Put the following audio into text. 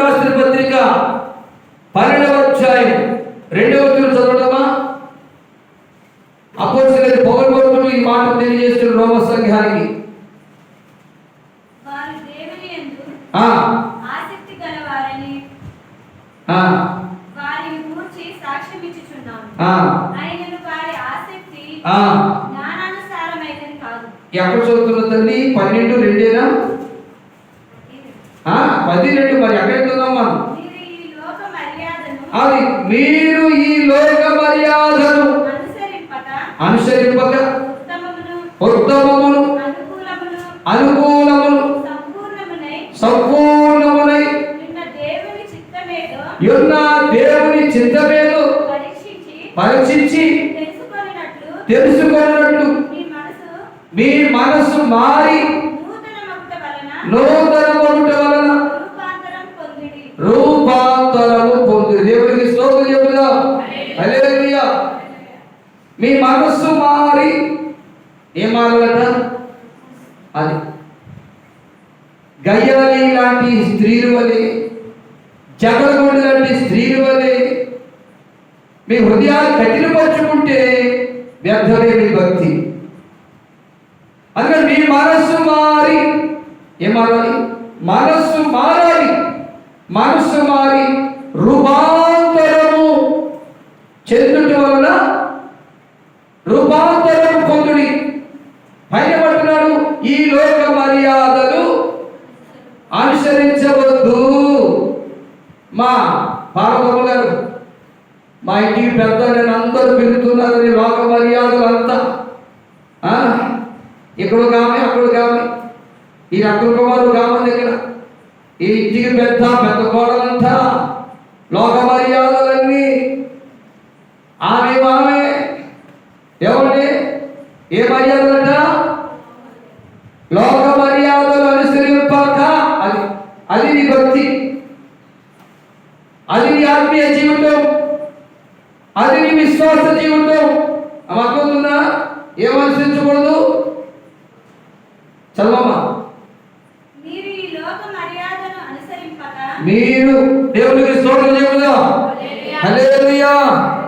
రాసిన పత్రిక పన్నెండవ అధ్యాయం రెండవ తీరు చదవడమా? అపోజిట్ పౌరు భక్తుడు ఈ మాట తెలియజేస్తున్న రోమ సంఘానికి. ఎక్కడ చదువుతున్న తల్లి? పన్నెండు రెండేనా? పది రెండు మరి ఎక్కడ చదువుదాం మనం అది మీరు ఈ లోక మర్యాదను అనుసరింపక ఉత్తమమును అనుకూలమును సంపూర్ణమునై ఉన్న దేవుని చిత్తమేదో పరీక్షించి పరీక్షించి తెలుసుకున్నట్లు మీ మనసు మీ మనసు మారి నూతన మనస్సు మారి ఏం మారాలట? అది. గయ్యాలి లాంటి స్త్రీలు వలె జగలగొండి లాంటి స్త్రీలు వలె మీ హృదయాన్ని కఠినపరుచుకుంటే వ్యర్థమే మీ భక్తి. అందుకని మీ మనస్సు మారి ఏం మారాలి? మనస్సు మారాలి. మనస్సు మారి మర్యాదలు అనుసరించవద్దు. మా పార్వతమ్మ గారు మా ఇంటికి పెద్ద నేను అందరూ పెరుగుతున్నారని లోక మర్యాదలు అంతా. ఆ? ఇక్కడ కామె అక్కడ కామె ఈ అక్కడ కుమారు కామన్ దగ్గర. ఈ ఇంటికి పెద్ద పెద్ద కోడలంతా లోక మర్యాదలన్నీ ఆమె ఆమె ఏమండి ఏ మర్యాదలంట? లోక మర్యాదలు అనుసరింపాక అది అది నీ భక్తి. అది నీ ఆత్మీయ జీవితం. అది నీ విశ్వాస జీవితం. అమ్మకుందా ఏం అనుసరించకూడదు చదవమ్మా. మీరు దేవునికి స్తోత్రం చెబుదాం. హల్లెలూయా.